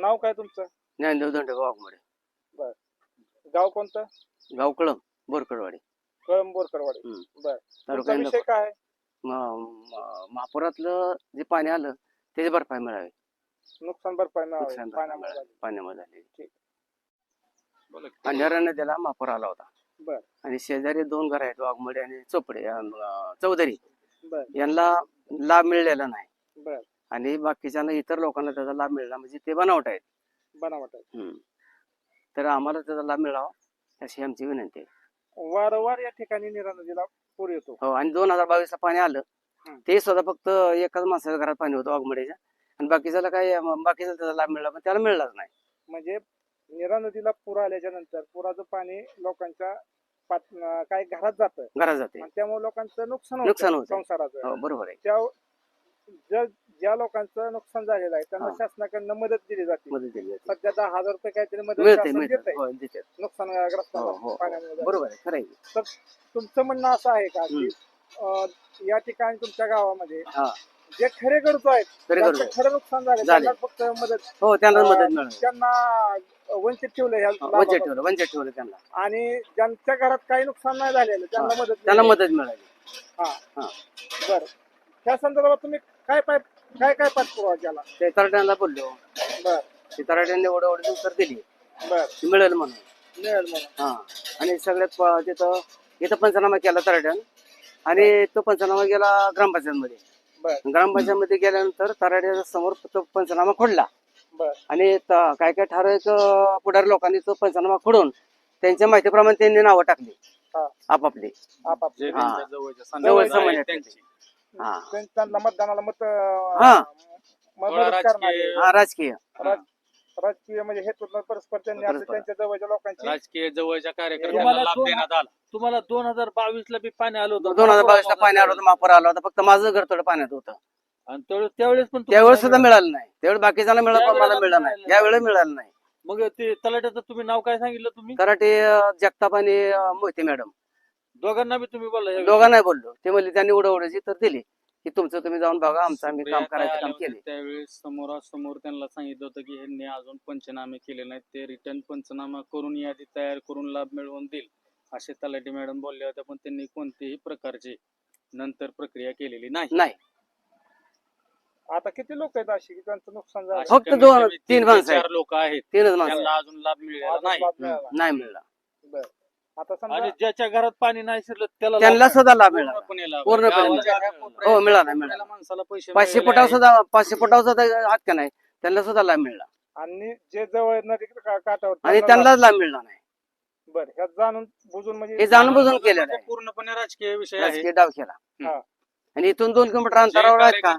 नाव काय तुमचं? ज्ञानदेव दंड वाघमोडे गाव कोणतं? गाव कळम बोरकडवाडी कळंब बोरकरवाडी. हम्म. बर. तालुका तुमचा विषय इंदापूर. काय आहे? म- म- महापुरातलं जे पाणी आलं त्याची भरपाई मिळावी. नुकसान भरपाई मिळावी. नुकसान भरपाई पाण्यामुळे मिळावी. झाली. पाण्यामध्ये झालेली बोला की. अंधारा नदीला महापूर आला होता. बर. आणि शेजारी दोन घर आहेत वाघमोडे आणि चोपडे अं, चौधरी. बर. यांना लाभ मिळलेला नाही. बर. आणि बाकीच्यांना इतर लोकांना त्याचा लाभ मिळाला म्हणजे ते बनावट आहेत. बनावट आहे हम्म. तर आम्हाला त्याचा लाभ मिळावा अशी आमची विनंती आहे. वारंवार या ठिकाणी निरा नदीला पूर येतो. हो आणि दोन हजार बावीस ला पाणी आलं हम्म. ते सुद्धा फक्त एकाच माणसाच्या घरात पाणी होतं वाघमडेच्या आणि बाकीच्याला काय बाकीचा त्याचा लाभ मिळाला पण त्याला मिळालाच नाही. म्हणजे निरा नदीला पूर आल्याच्यानंतर पुराचं पाणी लोकांच्या पात- अं, काय घरात जातं घरात जाते आणि त्यामुळे लोकांचं नुकसान नुकसान होतं. संसाराचं. हो बरोबर आहे. त्या ज्या ज्या लोकांचं नुकसान झालेलं आहे त्यांना हा. शासनाकडनं मदत दिली जाते. मदत दिली जाते. सध्या दहा हजार रुपये काहीतरी मदत मिळते शासन मिळते देतंय. हो देते हो हो पाण्यामुळे. झालं. बरोबर आहे खरं आहे. तुमचं म्हणणं असं आहे का की अं, या ठिकाणी तुमच्या गावामध्ये हा. जे खरे गरजू आहेत ज्यांचं खरं नुकसान झालं झाले. त्यांना फक्त मदत हो त्यांना मदत अं, मिळाली त्यांना वंचित ठेवलं ह्या वंचित लाभापासून. ठेवलं वंचित ठेवलं त्यांना. आणि ज्यांच्या घरात काही नुकसान नाही झालेलं त्यांना हा. मदत त्यांना मिळाली. मदत मिळाली. हा. हा. बर. त्या संदर्भात तुम्ही काय पाय काय काय पाठपुरावा केला ते तराट्यांना बोललो. बर. ते तराट्यांनी एवढं एवढं उत्तर दिली. बर. मिळेल म्हणून. मिळेल म्हणून. हा. आणि सगळ्यात प- तिथं इथं पंचनामा केला तराट्यान. आणि तो पंचनामा गेला ग्रामपंचायतमध्ये. बर. ग्रामपंचायतमध्ये गेल्यानंतर तराट्याच्या समोर तो पंचनामा खोडला. बर. आणि त- काय काय ठराविक अं, पुढारी लोकांनी तो पंचनामा खोडून त्यांच्या माहितीप्रमाणे त्यांनी नावं टाकली. हा. आपापली. हा. जवळच्या हा. त्यां- त्यांना मतदानाला मत हा. मदत थोडा करणारे. राजकीय हा राजकीय. राज- राजकीय म्हणजे हे परस्पर त्यांनी आपल्या परस्पर. त्यांच्या जवळच्या लोकांची. राजकीय जवळच्या कार्यकर्त्यांना तुम्हाला लाभ दोन- देण्यात आला. तुम्हाला दोन हजार बावीस ला बी पाणी आलं होतं. दोन हजार बावीस ला पाणी आलं होतं महापूर आला होता. फक्त माझं घर थोडं पाण्यात होतं. आणि त्यावेळेस त्यावेळेस पण तुम्हाला त्यावेळेस सुद्धा मिळालं. नाही. त्यावेळेस बाकीच्याला मिळालं पण मला मिळालं नाही. यावेळेस मिळालं नाही. मग ते तलाट्याचं तुम्ही नाव काय सांगितलं तुम्ही? कराटे अं, जगताप आणि अं, मोहिते मॅडम. दोघांना बी तुम्ही बोला या दोघांना नाही बोललो. ते म्हणले त्यांनी उडवण्याची तर दिली. की तुमचं तुम्ही जाऊन बघा आमचं आम्ही काम करायचं काम केले त्यावेळेस समोरासमोर त्यांना सांगितलं होतं की ह्यांनी अजून पंचनामे केले नाहीत. ते रिटर्न पंचनामा करून यादी तयार करून लाभ मिळवून देईल असे तलाठी मॅडम बोलले होते पण त्यांनी कोणतीही प्रकारची नंतर प्रक्रिया केलेली नाही. नाही. आता किती लोक आहेत अशी की त्यांचं नुकसान झालं? अशी फक्त कमीत दोन- कमी तीन माणसं आहेत. चार लोक आहेत. तीनच माणसं त्यांना अजून लाभ मिळाला नाही. नाही मिळाला. बर. आता समजा आणि ज्याच्या घरात पाणी नाही शिरलं त्याला त्यांना लाभ सुद्धा लाभ मिळाला पूर्णपणे लाभ. पूर्णपणे गावाच्या मिळाला. ह्या हो, मिळाला, मिळाला. माणसाला पैसे पाचशे फुटावर आहेत. सुद्धा पाचशे फुटावर सुद्धा हात का नाही? त्यांना सुद्धा लाभ मिळाला आणि जे जवळ का- काठावर आणि त्यांनाच लाभ मिळला नाही. बर ह्यात जाणून बुजून म्हणजे हे जाणून बुजून केलेलं आहे. पूर्णपणे राजकीय विषय आहे. राजकीय डाव केला. हा. आणि इथून दोन किलोमीटर अंतरावर आहेत का?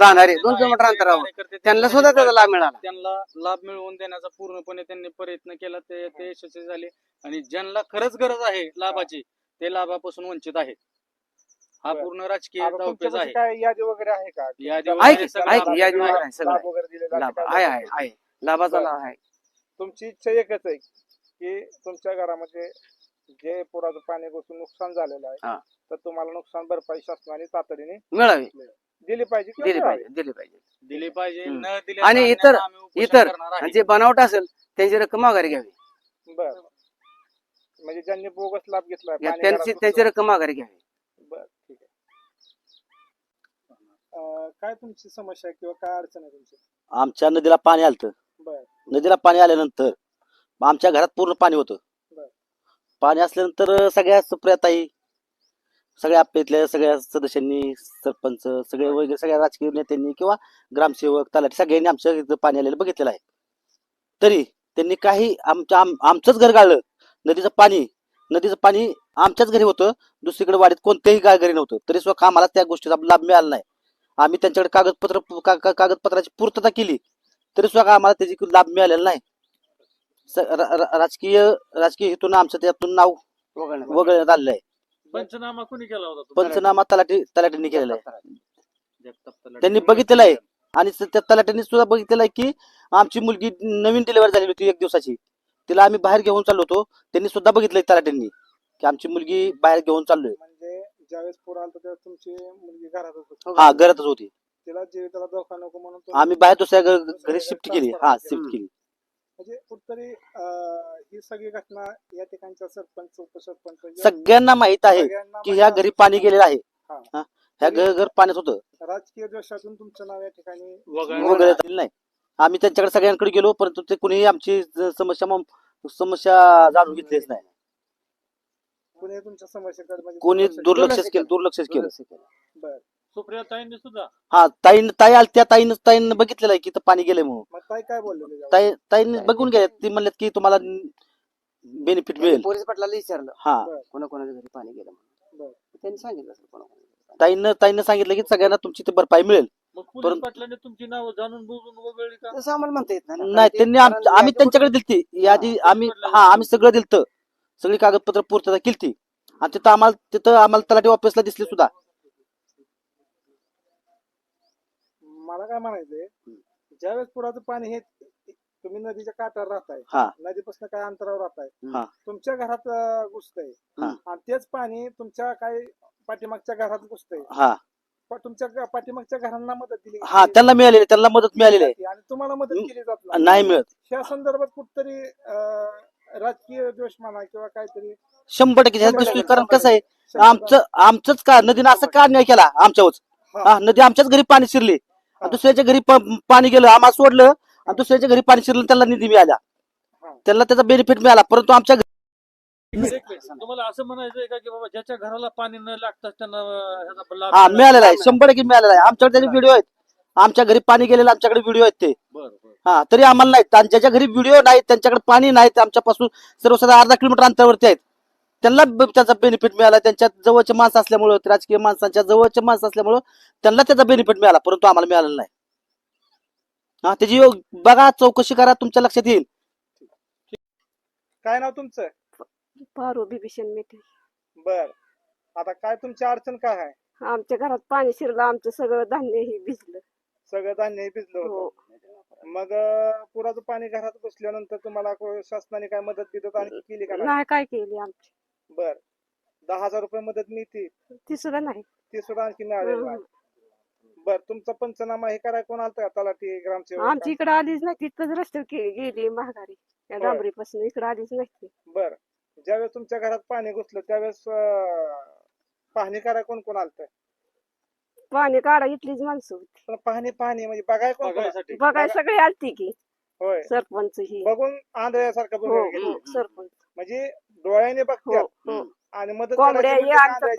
राहणारे दोन किलोमीटर अंतरावर. त्यांना सुद्धा त्याचा लाभ मिळाला. त्यांना लाभ मिळवून देण्याचा पूर्णपणे त्यांनी प्रयत्न केला ते ते यशस्वी झाले. आणि ज्यांना खरंच गरज आहे लाभाची ते लाभापासून वंचित आहेत. हा. पूर्ण राजकीय आता डावपेच तुमच्यापाशी आहे. काय यादी वगैरे आहे का? यादी लाभ आहे वगैरे की सगळं आहे की लाभ यादी आहे. वगैरे आहे. सगळं लाभ आहे. वगैरे दिले जाते लाभ काय आहे जाते? आहे आहे. लाभाचा लाभ आहे. तुमची इच्छा एकच आहे की तुमच्या घरामध्ये जे पुराचं पाणी घुसून नुकसान झालेलं हा. आहे तर तुम्हाला नुकसान भरपाई शासनाने तातडीने मिळावी दिली पाहिजे किंवा दिली मिळावी. पाहिजे दिली पाहिजे दिली पाहिजे हम्म. न दिली आणि इतर- इतर करणार आणि आहे. जे बनावट असेल त्यांची रक्कम माघारी घ्यावी बर म्हणजे ज्यांनी बोगस लाभ या पाणी त्यांची घरात त्यांची घुसून- रक्कम माघारी घ्यावी बर ठीक आहे अं, काय तुमची समस्या आहे किंवा काय अडचण आहे तुमची आमच्या नदीला पाणी आलतं बर नदीला पाणी आल्यानंतर आमच्या घरात पूर्ण पाणी होतं. पाणी असल्यानंतर सगळ्या सुप्रियाताई सगळ्या आपल्या इथल्या सगळ्या सदस्यांनी सरपंच सगळे वगैरे सगळ्या राजकीय नेत्यांनी किंवा ग्रामसेवक तलाठी सगळ्यांनी आमच्या इथं पाणी आलेलं बघितलेलं आहे. तरी त्यांनी काही आमच्या आम- आमचंच घर गाळलं. नदीचं पाणी नदीचं पाणी आमच्याच घरी होतं. दुसरीकडे वाडीत कोणत्याही गा- घरी नव्हतं. तरी सुद्धा आम्हाला त्या गोष्टीचा लाभ मिळाला नाही. आम्ही त्यांच्याकडे कागदपत्र का- का- कागदपत्राची पूर्तता केली. तरी सुद्धा आम्हाला त्याची लाभ मिळालेला नाही. राजकीय राजकीय हेतून आमचं त्यातून नाव वगळण्यात. वगळण्यात आलेलं आहे. पंचनामा कोणी केला होता? पंचनामा तलाठी तलाठींनी केलेला आहे. त्यांनी बघितलेलं आहे. आणि स- त्या तलाठ्यांनी सुद्धा बघितलेलं आहे की आमची मुलगी नवीन डिलिव्हरी झालेली होती एक दिवसाची. तिला आम्ही बाहेर घेऊन चाललो होतो. त्यांनी सुद्धा बघितलंय तलाठ्यांनी की आमची मुलगी बाहेर घेऊन चाललोय. म्हणजे ज्यावेळेस पूर आला त्यावेळेस तुमची मुलगी घरातच होती. हो, घरातच होती. तिला जीविताला धोका नको म्हणून तुम्ही आम्ही बाहेर दुसऱ्या घरी शिफ्ट केली. हा केली. शिफ्ट केली. म्हणजे कुठतरी ही सगळी घटना या ठिकाणच्या सरपंच उपसरपंच सगळ्यांना माहीत आहे की ह्या घरी पाणी गेलेलं आहे हा. हा. ह्या घर घर पाण्यात होतं. राजकीय द्वेषातून तुमचं नाव या ठिकाणी वगैरे झालेलं नाही आम्ही त्यांच्याकडे सगळ्यांकडे गेलो परंतु ते कुणीही आमची ज- समस्या समस्या जाणून घेतलीच नाही कुणी तुमच्या समस्येकडे म्हणजे कोणी दुर्लक्ष दुर्लक्ष केलं दुर्लक्ष केलं दुर्लक्ष केलं. बर सुप्रिया ताईंनी सुद्धा. हा ताईन ताई आली त्या ताईनं ताईनं बघितलेलं आहे की इथं पाणी गेलंय म्हणून. मग ताई काय बोलले? ताई ताईने बघून गेले ती म्हणल्यात की तुम्हाला बेनिफिट मिळेल. पोलीस पाटलाला विचारलं हा. कोणा कोणाच्या घरी पाणी गेलं म्हणून. बरं. त्यांनी सांगितलं असेल कोणाकोणाच्या घरी पाणी. ताईनं ताईनं सांगितलं की सगळ्यांना तुमची ते भरपाई मिळेल. मग पोलीस परंतु- पाटलांनी तुमची नाव जाणून बुजून वगळली का? तसं आम्हाला म्हणता येत नाही ना. नाही कारण ते- त्यांनी आम- कारण आम्ही याच्या त्यांच्याकडे दिलती. यादी आम्ही हा आम्ही सगळं दिलत. सगळी कागदपत्र पूर्तता केलती. आणि तिथं आम्हाला तिथं आम्हाला तलाठी ऑफिसला दिसली सुद्धा. मला काय म्हणायचंय ज्यावेळेस पुराचं पाणी हे तुम्ही नदीच्या काठावर राहताय हा. नदीपासून काय अंतरावर राहताय हा. तुमच्या घरात अं, घुसतंय. हा. आणि तेच पाणी तुमच्या काही पाठीमागच्या घरात घुसतंय. हा. पण तुमच्या ग- पाठीमागच्या घरांना मदत दिली हा त्यांना मिळालेली त्यांना मदत मिळालेली आहे. आणि तुम्हाला मदत केली जात नाही. मिळत. त्या संदर्भात कुठतरी अं, राजकीय द्वेष म्हणा किंवा काहीतरी शंभर टक्के ह्यात कारण कसं आहे? आमचं आमचंच का? नदीनं असं का अन्याय केला? आमच्यावर हा. हा नदी आमच्याच घरी पाणी शिरली. आणि दुसऱ्याच्या घरी प- पाणी गेलं आम्हाला सोडलं आणि दुसऱ्याच्या घरी पाणी शिरलं त्याला निधी मिळाला. त्याला त्याचा बेनिफिट मिळाला परंतु आमच्या घरी. तुम्हाला असं म्हणायचंय का की बाबा ज्याच्या घराला पाणी न लागताच त्यांना अं, ह्याचा लाभ हा मिळाला? मिळालेला आहे. शंभर टक्के मिळालेला आहे. आमच्याकडे त्याचे व्हिडिओ आहेत. आमच्या घरी पाणी गेलेलं आमच्याकडे व्हिडिओ आहेत ते. बरं बरं. हा तरी आम्हाला नाहीत. आणि ज्याच्या घरी व्हिडिओ नाहीत त्यांच्याकडे पाणी नाही ते आमच्यापासून सर्वसाधारण अर्धा किलोमीटर अंतरावरती आहेत. त्यांना त्याचा बेनिफिट मिळाला. त्यांच्या जवळचे माणसं असल्यामुळं राजकीय माणसांच्या जवळचे माणसं असल्यामुळं त्यांना त्याचा बेनिफिट मिळाला परंतु आम्हाला मिळालेला नाही. हा त्याची योग- बघा चौकशी करा तुमच्या लक्षात येईल. काय नाव तुमचं? पारू बिभीषण मेटे. बर. आता काय तुमची अडचण काय आहे? आमच्या घरात पाणी शिरलं आमचं सगळं धान्य हे भिजलं. सगळं धान्य हे भिजलं हो. होतं मग अं, पुराचं पाणी घरात घुसल्यानंतर तुम्हाला को- शासनाने काय मदत बिदत आणखी केली का नाही? नाही काय केली आमची. बर. दहा हजार रुपये मदत मिळते. ती सुद्धा नाही. ती सुद्धा आणखी मिळालेली नाही. बर तुमचा पंचनामा हे करायला कोण आलतं का तलाठी ग्रामसेवक? आमची इकडे आलीच नाही. तिथंच रस्त्यावर के- गेली महागारी त्या होय. डांबरीपासून इकडे आलीच नाही ती. बर. ज्यावेळेस तुमच्या घरात पाणी घुसलं त्यावेळेस अं, पाहणी करायला कोण कोण आलतं? पाणी काढा इथलीच माणसं होती. पण पाहणी पाहणी म्हणजे बघाय कोण कोण आलं? बघायसाठी. बघाय सगळे आलती की. होय. सरपंच ही. बघून आंधळ्यासारखं हो बघायला गेलं. हो सरपंच. म्हणजे डोळ्याने हो बघतात हो. आणि मदत कोंबड्या करायची हे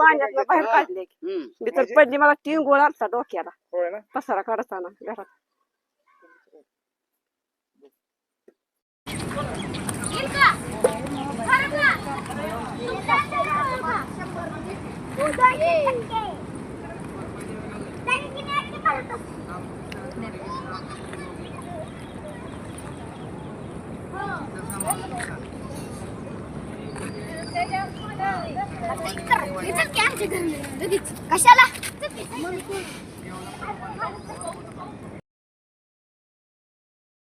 म्हणजे बघायची. काढले हम्म. म्हणजे- पडली मला तीन गोळ आलता डोक्याला. होय ना? पसारा काढताना घरात. कशाला?